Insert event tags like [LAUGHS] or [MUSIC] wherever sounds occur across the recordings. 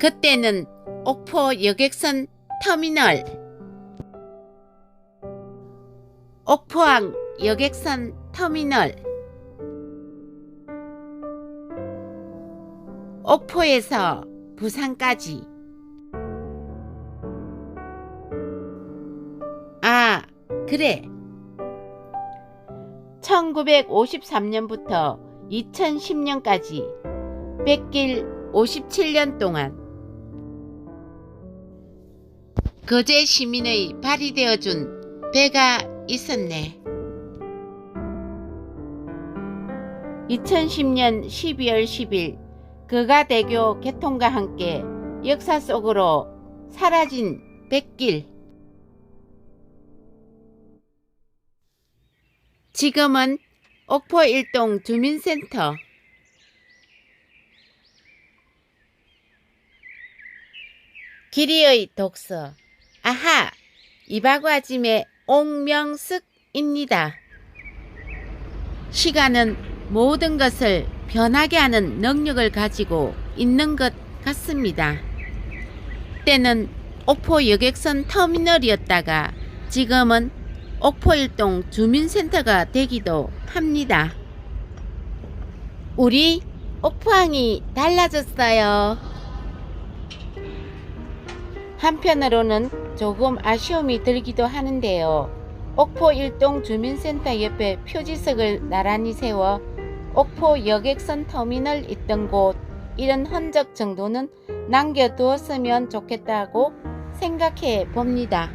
그때는 옥포 여객선 터미널. 옥포항 여객선 터미널. 옥포에서 부산까지. 아 그래. 1953년부터 2010년까지. 백길 57년 동안 거제 시민의 발이 되어준 배가 있었네. 2010년 12월 10일 거가대교 개통과 함께 역사 속으로 사라진 백길. 지금은 옥포 일동 주민센터. 길이의 독서. 아하! 이바과짐의 옥명숙입니다. 시간은 모든 것을 변하게 하는 능력을 가지고 있는 것 같습니다. 때는 옥포 여객선 터미널이었다가 지금은 옥포일동 주민센터가 되기도 합니다. 우리 옥포항이 달라졌어요. 한편으로는 조금 아쉬움이 들기도 하는데요. 옥포 일동 주민센터 옆에 표지석을 나란히 세워 옥포 여객선 터미널 있던 곳 이런 흔적 정도는 남겨두었으면 좋겠다고 생각해 봅니다.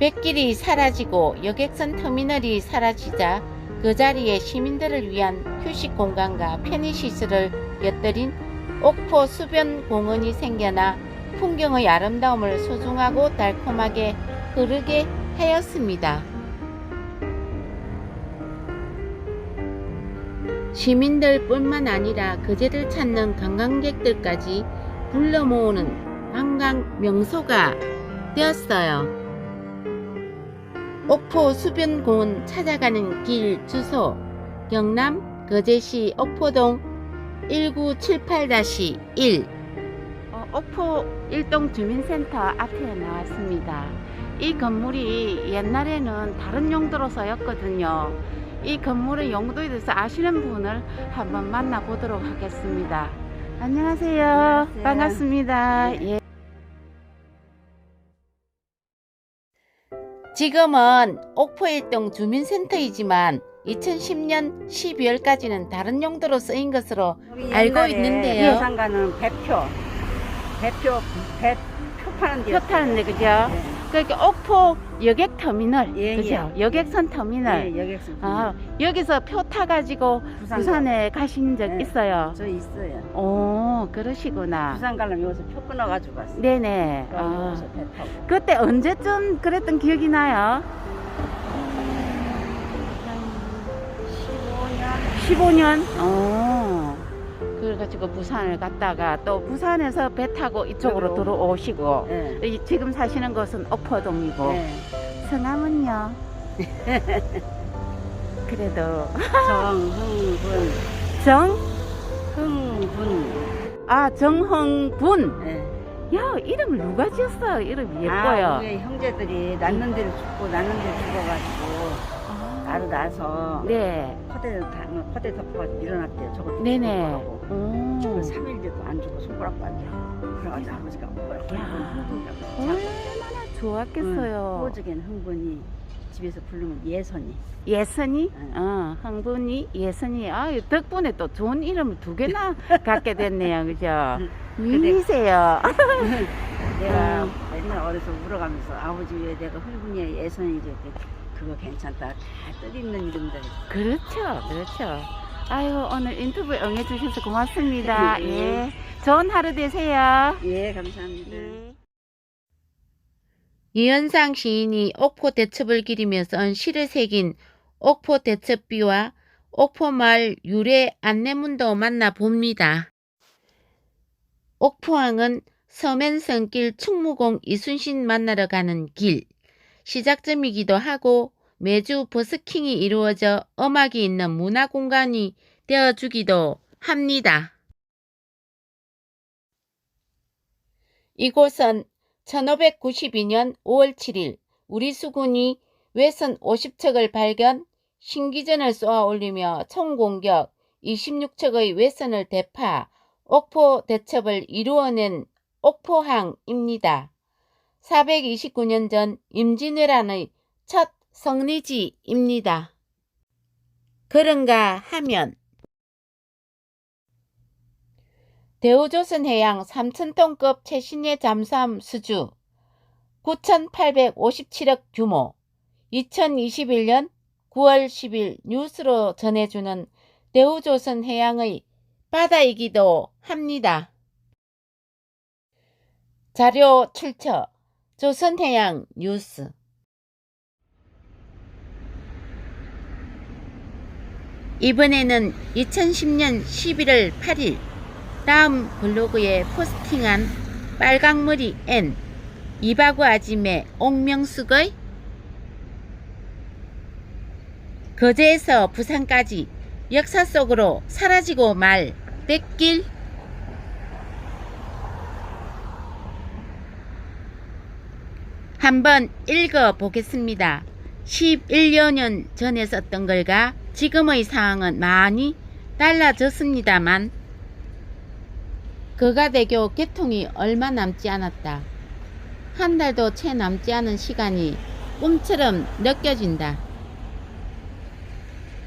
백길이 사라지고 여객선 터미널이 사라지자 그 자리에 시민들을 위한 휴식 공간과 편의시설을 곁들인 옥포 수변 공원이 생겨나 풍경의 아름다움을 소중하고 달콤하게 흐르게 하였습니다. 시민들뿐만 아니라 그제를 찾는 관광객들까지 불러 모으는 관광 명소가 되었어요. 옥포 수변공원 찾아가는 길 주소 경남 거제시 옥포동 1978-1 어, 옥포 일동 주민센터 앞에 나왔습니다. 이 건물이 옛날에는 다른 용도로 쓰였거든요. 이 건물의 용도에 대해서 아시는 분을 한번 만나보도록 하겠습니다. 안녕하세요. 안녕하세요. 반갑습니다. 네. 예. 지금은 옥포일동 주민센터이지만 2010년 12월까지는 다른 용도로 쓰인 것으로 알고 있는데요. 부산가는 배표, 배표, 배표 파는 데 표 타는 데 그죠? 그러니까 옥포 여객 터미널 예, 그죠? 예. 여객선 터미널 네, 여객선. 아 여기서 표 타가지고 부산 부산에 가신 적 네. 있어요. 저 있어요. 오 그러시구나. 부산 가려면 여기서 표 끊어가지고 갔어요. 네네. 아, 여기서 배 타고. 그때 언제쯤 그랬던 기억이 나요? 15년. 어. 그래가지고 부산을 갔다가 또 부산에서 배 타고 이쪽으로 여기로. 들어오시고 15년. 네. 이- 지금 사시는 곳은 옥포동이고 네. 성함은요? [LAUGHS] 그래도 정흥군. 정? 흥군. 아 정흥분. 네. 야 이름을 누가 지었어? 이름이 아, 예뻐요. 우리 형제들이 낳는 데를 죽고 낳는 데를 죽어가지고 나도 나서 네. 퍼대 퍼대 덮어가지고 일어났대요. 저것도 네네. 죽어가고. 오. 그 3일 돼도 안 죽고 손가락 빠져. 그래가지고 아버지가 뭐라고. 얼마나 좋았겠어요. 호적인 흥분이 집에서 부르면 예선이. 예선이, 응. 어, 흥분이, 예선이. 아, 덕분에 또 좋은 이름을 두 개나 [LAUGHS] 갖게 됐네요, 그죠? 미세요. [LAUGHS] 내가 음. 옛날 어려서 울어가면서 아버지 왜 내가 흥분이야 예선이지 그거 괜찮다. 잘 뜻있는 이름들. 그렇죠, 그렇죠. 아유, 오늘 인터뷰 응해주셔서 고맙습니다. [LAUGHS] 예. 예. 좋은 하루 되세요. 예 감사합니다. 이현상 시인이 옥포 대첩을 기리며 쓴 시를 새긴 옥포 대첩비와 옥포마을 유래 안내문도 만나봅니다. 옥포항은 서면성길 충무공 이순신 만나러 가는 길, 시작점이기도 하고 매주 버스킹이 이루어져 음악이 있는 문화 공간이 되어주기도 합니다. 이곳은 1592년 5월 7일 우리 수군이 외선 50척을 발견, 신기전을 쏘아 올리며 총공격 26척의 외선을 대파, 옥포 대첩을 이루어낸 옥포항입니다. 429년 전 임진왜란의 첫 성리지입니다. 그런가 하면 대우조선 해양 3,000톤급 최신의 잠수함 수주 9,857억 규모 2021년 9월 10일 뉴스로 전해주는 대우조선 해양의 바다이기도 합니다. 자료 출처 조선해양 뉴스. 이번에는 2010년 11월 8일 다음 블로그에 포스팅한 빨강머리 N 이바구 아짐의 옥명숙의 거제에서 부산까지 역사 속으로 사라지고 말 뺏길 한번 읽어 보겠습니다. 11여 년 전에 썼던 걸과 지금의 상황은 많이 달라졌습니다만 거가대교 개통이 얼마 남지 않았다. 한 달도 채 남지 않은 시간이 꿈처럼 느껴진다.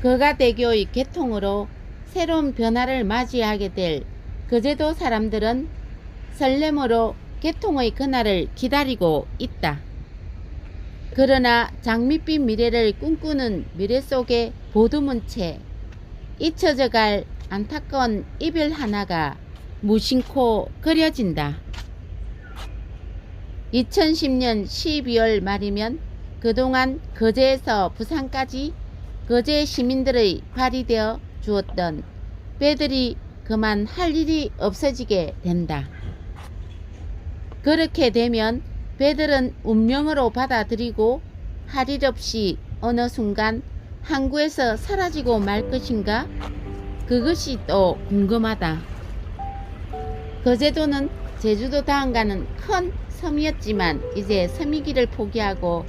거가대교의 개통으로 새로운 변화를 맞이하게 될 거제도 사람들은 설렘으로 개통의 그날을 기다리고 있다. 그러나 장밋빛 미래를 꿈꾸는 미래 속에 보드문 채 잊혀져 갈 안타까운 이별 하나가 무심코 그려진다. 2010년 12월 말이면 그동안 거제에서 부산까지 거제 시민들의 발이 되어 주었던 배들이 그만 할 일이 없어지게 된다. 그렇게 되면 배들은 운명으로 받아들이고 할 일 없이 어느 순간 항구에서 사라지고 말 것인가? 그것이 또 궁금하다. 거제도는 제주도 다음가는 큰 섬이었지만 이제 섬이기를 포기하고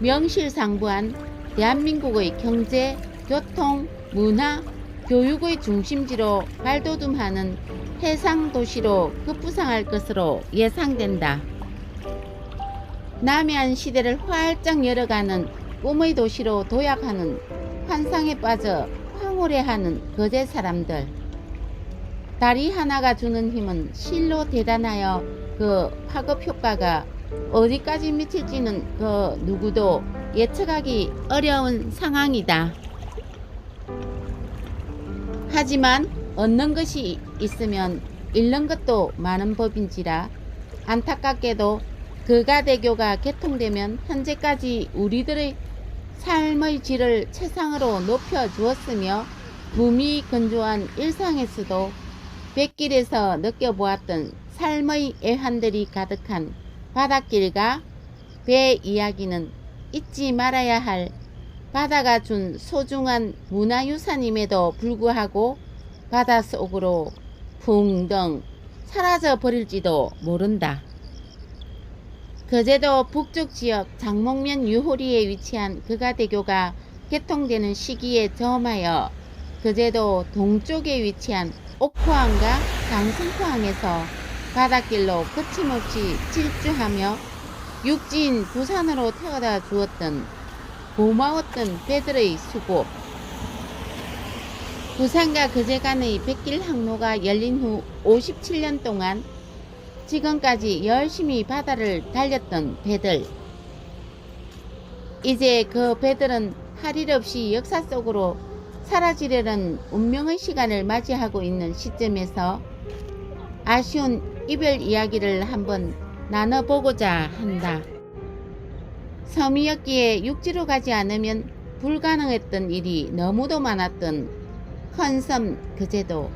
명실상부한 대한민국의 경제, 교통, 문화, 교육의 중심지로 발돋움하는 해상 도시로 급부상할 것으로 예상된다. 남해안 시대를 활짝 열어가는 꿈의 도시로 도약하는 환상에 빠져 황홀해하는 거제 사람들. 다리 하나가 주는 힘은 실로 대단하여 그 파급 효과가 어디까지 미칠지는 그 누구도 예측하기 어려운 상황이다. 하지만 얻는 것이 있으면 잃는 것도 많은 법인지라 안타깝게도 그가 대교가 개통되면 현재까지 우리들의 삶의 질을 최상으로 높여 주었으며 무미 건조한 일상에서도 뱃길에서 느껴보았던 삶의 애환들이 가득한 바닷길과 배 이야기는 잊지 말아야 할 바다가 준 소중한 문화유산임에도 불구하고 바닷속으로 붕덩 사라져 버릴지도 모른다. 거제도 북쪽 지역 장목면 유호리에 위치한 그가대교가 개통되는 시기에 점하여 거제도 동쪽에 위치한 옥포항과 장승포항에서 바닷길로 거침없이 질주하며 육지인 부산으로 태워다 주었던 고마웠던 배들의 수고. 부산과 거제 간의 백길 항로가 열린 후 57년 동안 지금까지 열심히 바다를 달렸던 배들 이제 그 배들은 할 일 없이 역사 속으로 사라지려는 운명의 시간을 맞이하고 있는 시점에서 아쉬운 이별 이야기를 한번 나눠보고자 한다. 섬이었기에 육지로 가지 않으면 불가능했던 일이 너무도 많았던 큰 섬 그제도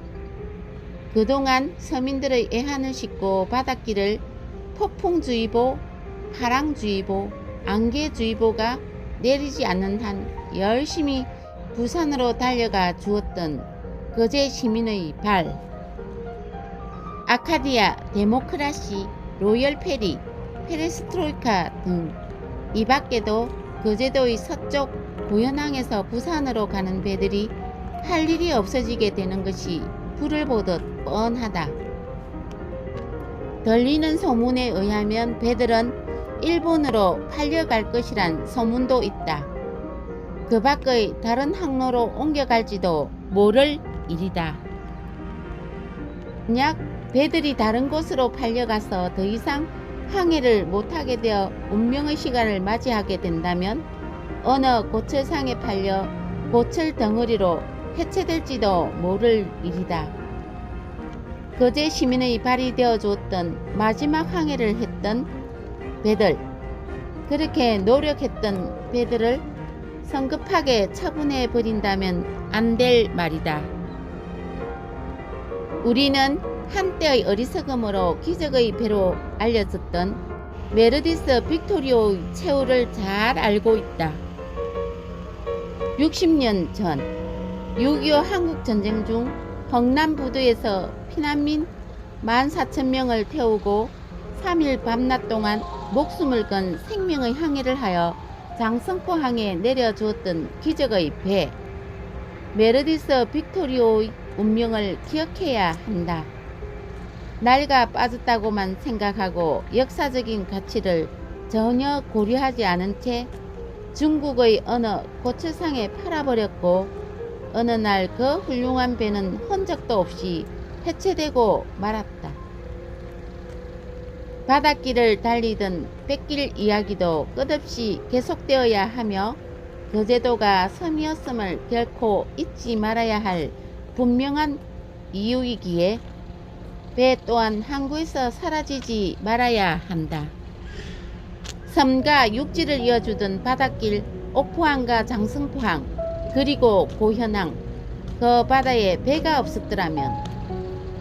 그동안 서민들의 애한을 싣고 바닷길을 폭풍주의보, 파랑주의보, 안개주의보가 내리지 않는 한 열심히 부산으로 달려가 주었던 거제 시민의 발. 아카디아, 데모크라시, 로열 페리, 페레스트로이카 등 이 밖에도 거제도의 서쪽 고현항에서 부산으로 가는 배들이 할 일이 없어지게 되는 것이 불을 보듯 뻔하다. 들리는 소문에 의하면 배들은 일본으로 팔려갈 것이란 소문도 있다. 그 밖의 다른 항로로 옮겨갈지도 모를 일이다. 만약 배들이 다른 곳으로 팔려가서 더 이상 항해를 못하게 되어 운명의 시간을 맞이하게 된다면 어느 고철상에 팔려 고철 덩어리로 해체될지도 모를 일이다. 거제 시민의 발이 되어 주었던 마지막 항해를 했던 배들, 그렇게 노력했던 배들을 성급하게 처분해 버린다면 안 될 말이다. 우리는 한때의 어리석음으로 기적의 배로 알려졌던 메르디스 빅토리오의 최후를 잘 알고 있다. 60년 전, 6.25 한국전쟁 중 경남부두에서 피난민 14,000명을 태우고 3일 밤낮 동안 목숨을 건 생명의 항해를 하여 장성포 항에 내려주었던 기적의 배, 메르디스 빅토리오의 운명을 기억해야 한다. 낡아 빠졌다고만 생각하고 역사적인 가치를 전혀 고려하지 않은 채 중국의 어느 고철상에 팔아버렸고 어느 날 그 훌륭한 배는 흔적도 없이 해체되고 말았다. 바닷길을 달리던 뺏길 이야기도 끝없이 계속되어야 하며 거제도가 섬이었음을 결코 잊지 말아야 할 분명한 이유이기에 배 또한 항구에서 사라지지 말아야 한다. 섬과 육지를 이어주던 바닷길 옥포항과 장승포항 그리고 고현항 그 바다에 배가 없었더라면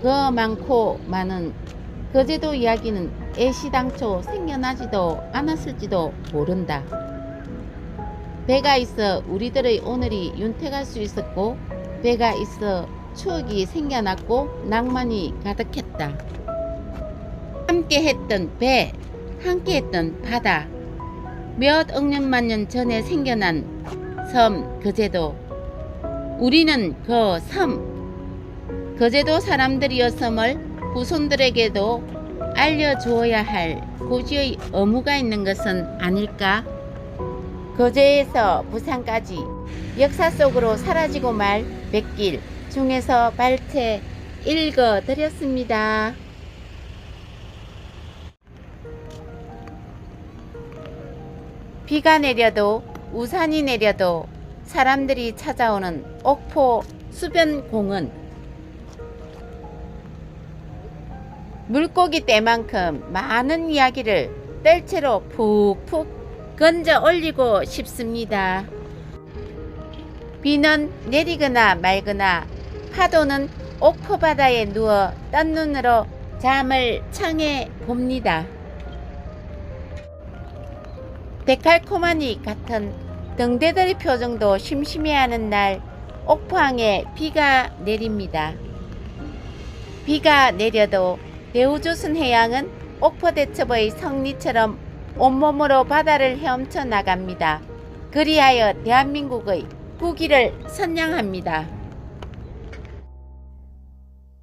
그 많고 많은 거제도 이야기는 애시당초 생겨나지도 않았을지도 모른다. 배가 있어 우리들의 오늘이 윤택할 수 있었고 배가 있어 추억이 생겨났고 낭만이 가득했다. 함께 했던 배, 함께 했던 바다, 몇 억년만 년 전에 생겨난 섬 거제도. 우리는 그 섬, 거제도 사람들이었음을 후손들에게도 알려주어야 할 고지의 의무가 있는 것은 아닐까? 거제에서 부산까지 역사 속으로 사라지고 말 백길 중에서 발췌 읽어 드렸습니다. 비가 내려도 우산이 내려도 사람들이 찾아오는 옥포 수변공은 물고기 떼만큼 많은 이야기를 뜰채로 푹푹 건져 올리고 싶습니다. 비는 내리거나 말거나 파도는 옥포 바다에 누워 딴 눈으로 잠을 청해 봅니다. 데칼코마니 같은 등대들의 표정도 심심해하는 날 옥포항에 비가 내립니다. 비가 내려도 대우조선 해양은 옥포대첩의 성리처럼 온몸으로 바다를 헤엄쳐 나갑니다. 그리하여 대한민국의 국위를 선양합니다.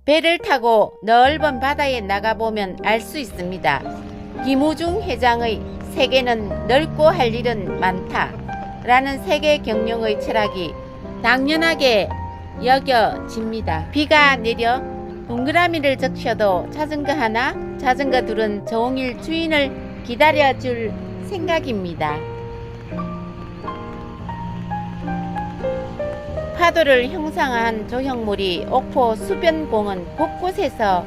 배를 타고 넓은 바다에 나가보면 알 수 있습니다. 김우중 회장의 세계는 넓고 할 일은 많다. 라는 세계 경영의 철학이 당연하게 여겨집니다. 비가 내려 동그라미를 적셔도 자전거 하나, 자전거 둘은 종일 주인을 기다려줄 생각입니다. 파도를 형상한 조형물이 옥포 수변공원 곳곳에서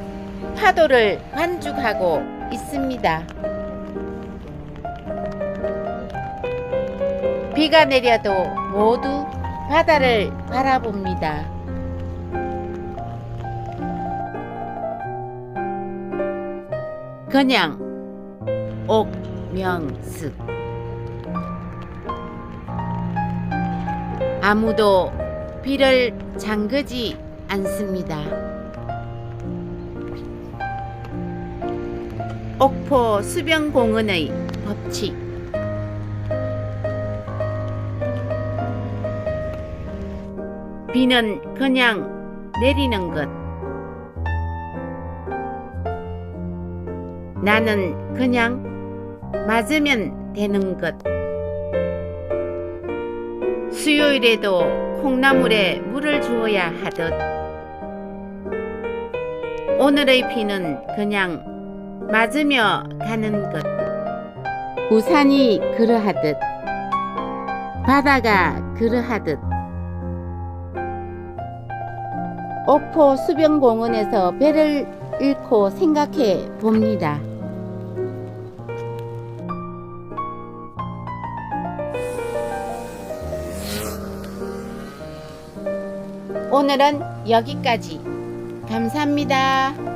파도를 관죽하고 있습니다. 비가 내려도 모두 바다를 바라봅니다. 그냥 옥명숙 아무도 비를 잠그지 않습니다. 옥포 수변공원의 법칙. 비는 그냥 내리는 것 나는 그냥 맞으면 되는 것 수요일에도 콩나물에 물을 주어야 하듯 오늘의 비는 그냥 맞으며 가는 것. 우산이 그러하듯, 바다가 그러하듯, 옥포 수변공원에서 배를 잃고 생각해 봅니다. 오늘은 여기까지. 감사합니다.